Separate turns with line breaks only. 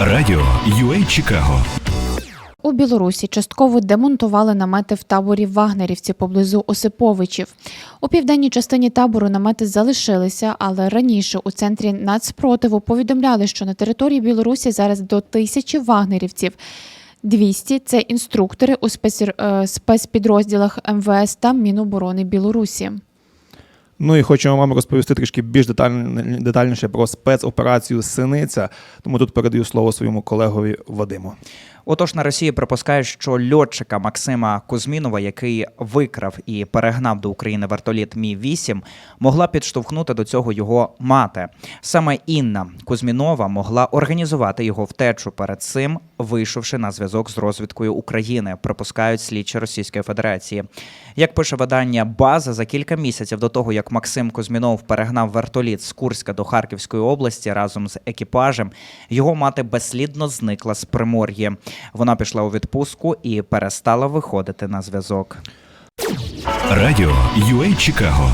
Радіо UA Чикаго
У Білорусі частково демонтували намети в таборі вагнерівці поблизу Осиповичів. У південній частині табору намети залишилися, але раніше у центрі нацпротиву повідомляли, що на території Білорусі зараз до тисячі вагнерівців. 200 – це інструктори у е, спецпідрозділах МВС та Міноборони Білорусі.
Ну і хочу вам розповісти трішки більш деталь- детальніше про спецоперацію Синиця. Тому тут передаю слово своєму колегові Вадиму.
Отож, на Росії припускають, що льотчика Максима Кузьмінова, який викрав і перегнав до України вертоліт Мі 8 могла підштовхнути до цього його мати. Саме Інна Кузьмінова могла організувати його втечу перед цим, вийшовши на зв'язок з розвідкою України, припускають слідчі Російської Федерації. Як пише видання База, за кілька місяців до того, як Максим Кузьмінов перегнав вертоліт з Курська до Харківської області разом з екіпажем, його мати безслідно зникла з Примор'ї. Вона пішла у відпустку і перестала виходити на зв'язок.
Радіо UA Чикаго